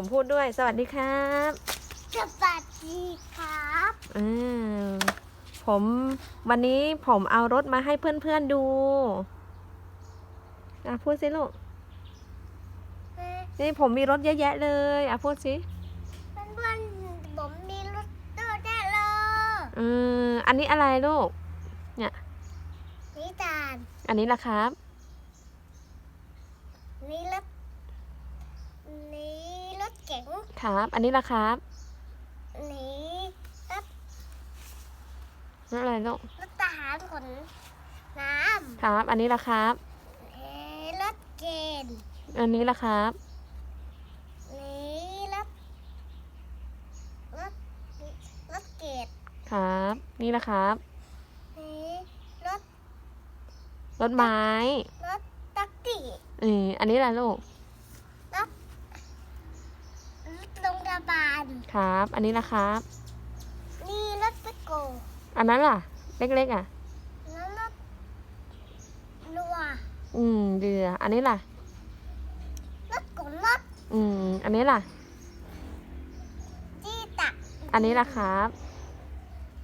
ผมพูดด้วย สวัสดีครับ สวัสดีครับอ่าผมวันนี้ผมเอารถมาให้เพื่อนๆดูอะพูดสิลูกเอ่อนี่ผมมีรถเยอะแยะเลยอะพูดสิเพื่อนๆผมมีรถตู้ได้เลยเอออันนี้อะไรลูกนิทานอันนี้ล่ะครับ นี่รถนี่รถเก๋ งครับ อันนี้ล่ะครับนี่รถรถอะไรลูกรถทหารขนน้ครับ อันนี้ล่ะครับำเอ่อรถเกณฑ์อันนี้ล่ะครับนี่รถรถรถเกตครับ นี่ล่ะครับนี่รถรถไม้รถตักตี้เอออันนี้ล่ะลูก รถรถโรงพยา บาล ครับ อันนี้ล่ะครับ นี่รถปิโกอันนั้นล่ะ เล็กๆอะ แล้วรถรัวอืมเรืออันนี้ล่ะ รถกนรถอืม อันนี้ล่ะ จีตักอันนี้ล่ะครับ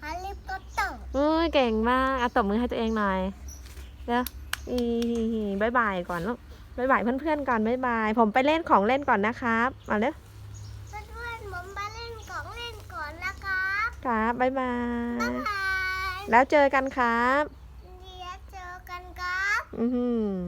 ฮาริปอตเตอร์เอ้ยเก่งมากเอาตบมือให้ตัวเองหน่อยเดี๋ยวอีบายบายก่อนลูกบายบายเพื่อนๆก่อนบายบาย ผมไปเล่นของเล่นก่อนนะครับเอาเร็ว เพื่อนๆผมมาเล่น ของเล่นก่อนนะครับครับบายบาบ๊ายยบายแล้วเจอกันครับ เดี๋ยวเจอกันครับ อือหือ